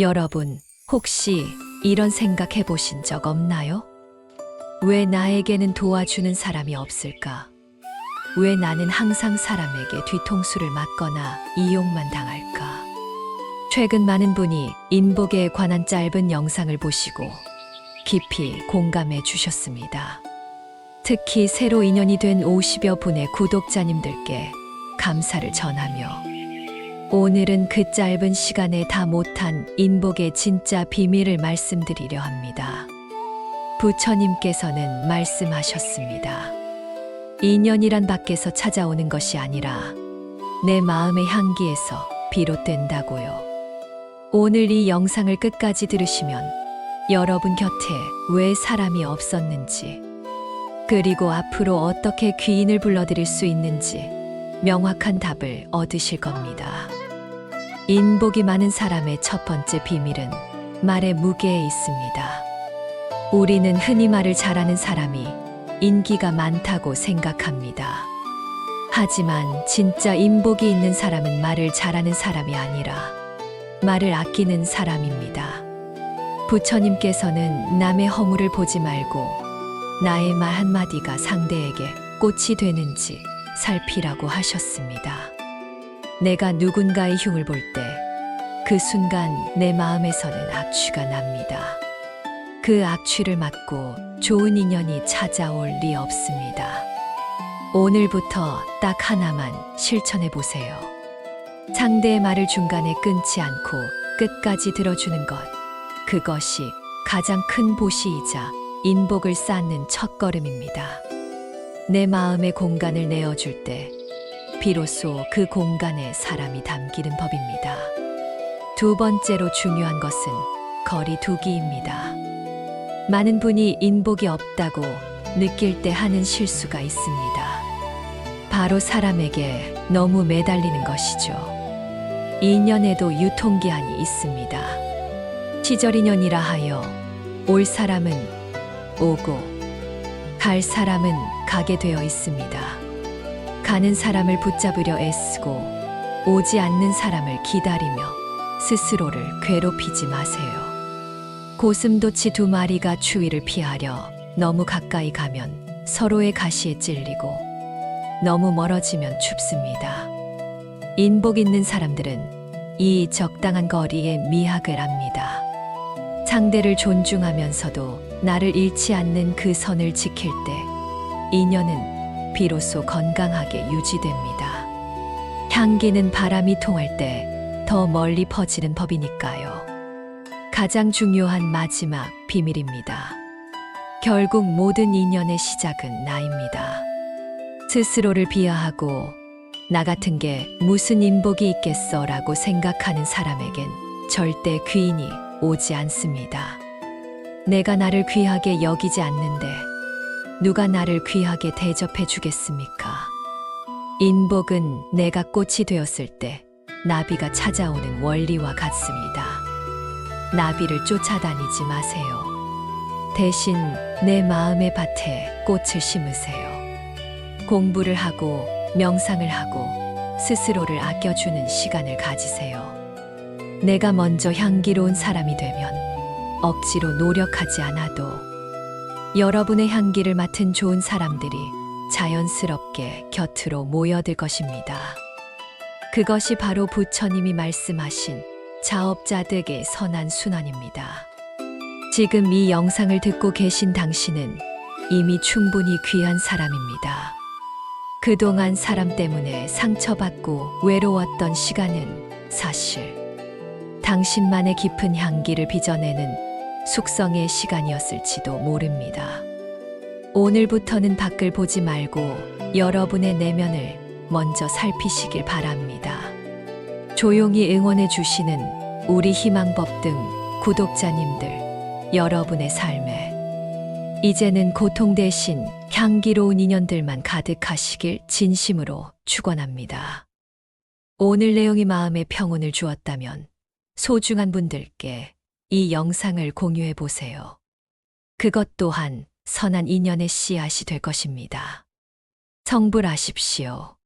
여러분, 혹시 이런 생각 해보신 적 없나요? 왜 나에게는 도와주는 사람이 없을까? 왜 나는 항상 사람에게 뒤통수를 맞거나 이용만 당할까? 최근 많은 분이 인복에 관한 짧은 영상을 보시고 깊이 공감해 주셨습니다. 특히 새로 인연이 된 50여 분의 구독자님들께 감사를 전하며 오늘은 그 짧은 시간에 다 못한 인복의 진짜 비밀을 말씀드리려 합니다. 부처님께서는 말씀하셨습니다. 인연이란 밖에서 찾아오는 것이 아니라 내 마음의 향기에서 비롯된다고요. 오늘 이 영상을 끝까지 들으시면 여러분 곁에 왜 사람이 없었는지, 그리고 앞으로 어떻게 귀인을 불러드릴 수 있는지 명확한 답을 얻으실 겁니다. 인복이 많은 사람의 첫 번째 비밀은 말의 무게에 있습니다. 우리는 흔히 말을 잘하는 사람이 인기가 많다고 생각합니다. 하지만 진짜 인복이 있는 사람은 말을 잘하는 사람이 아니라 말을 아끼는 사람입니다. 부처님께서는 남의 허물을 보지 말고 나의 말 한마디가 상대에게 꽃이 되는지 살피라고 하셨습니다. 내가 누군가의 흉을 볼 때 그 순간 내 마음에서는 악취가 납니다. 그 악취를 맡고 좋은 인연이 찾아올 리 없습니다. 오늘부터 딱 하나만 실천해 보세요. 상대의 말을 중간에 끊지 않고 끝까지 들어주는 것. 그것이 가장 큰 보시이자 인복을 쌓는 첫 걸음입니다. 내 마음의 공간을 내어줄 때 비로소 그 공간에 사람이 담기는 법입니다. 두 번째로 중요한 것은 거리 두기입니다. 많은 분이 인복이 없다고 느낄 때 하는 실수가 있습니다. 바로 사람에게 너무 매달리는 것이죠. 인연에도 유통기한이 있습니다. 시절 인연이라 하여 올 사람은 오고 갈 사람은 가게 되어 있습니다. 가는 사람을 붙잡으려 애쓰고 오지 않는 사람을 기다리며 스스로를 괴롭히지 마세요. 고슴도치 두 마리가 추위를 피하려 너무 가까이 가면 서로의 가시에 찔리고 너무 멀어지면 춥습니다. 인복 있는 사람들은 이 적당한 거리의 미학을 압니다. 상대를 존중하면서도 나를 잃지 않는 그 선을 지킬 때 인연은 비로소 건강하게 유지됩니다. 향기는 바람이 통할 때 더 멀리 퍼지는 법이니까요. 가장 중요한 마지막 비밀입니다. 결국 모든 인연의 시작은 나입니다. 스스로를 비하하고 나 같은 게 무슨 인복이 있겠어 라고 생각하는 사람에겐 절대 귀인이 오지 않습니다. 내가 나를 귀하게 여기지 않는데 누가 나를 귀하게 대접해 주겠습니까? 인복은 내가 꽃이 되었을 때 나비가 찾아오는 원리와 같습니다. 나비를 쫓아다니지 마세요. 대신 내 마음의 밭에 꽃을 심으세요. 공부를 하고 명상을 하고 스스로를 아껴주는 시간을 가지세요. 내가 먼저 향기로운 사람이 되면 억지로 노력하지 않아도 여러분의 향기를 맡은 좋은 사람들이 자연스럽게 곁으로 모여들 것입니다. 그것이 바로 부처님이 말씀하신 자업자득의 선한 순환입니다. 지금 이 영상을 듣고 계신 당신은 이미 충분히 귀한 사람입니다. 그동안 사람 때문에 상처받고 외로웠던 시간은 사실 당신만의 깊은 향기를 빚어내는 숙성의 시간이었을지도 모릅니다. 오늘부터는 밖을 보지 말고 여러분의 내면을 먼저 살피시길 바랍니다. 조용히 응원해 주시는 우리 희망법 등 구독자님들, 여러분의 삶에 이제는 고통 대신 향기로운 인연들만 가득하시길 진심으로 축원합니다. 오늘 내용이 마음에 평온을 주었다면 소중한 분들께 이 영상을 공유해 보세요. 그것 또한 선한 인연의 씨앗이 될 것입니다. 성불하십시오.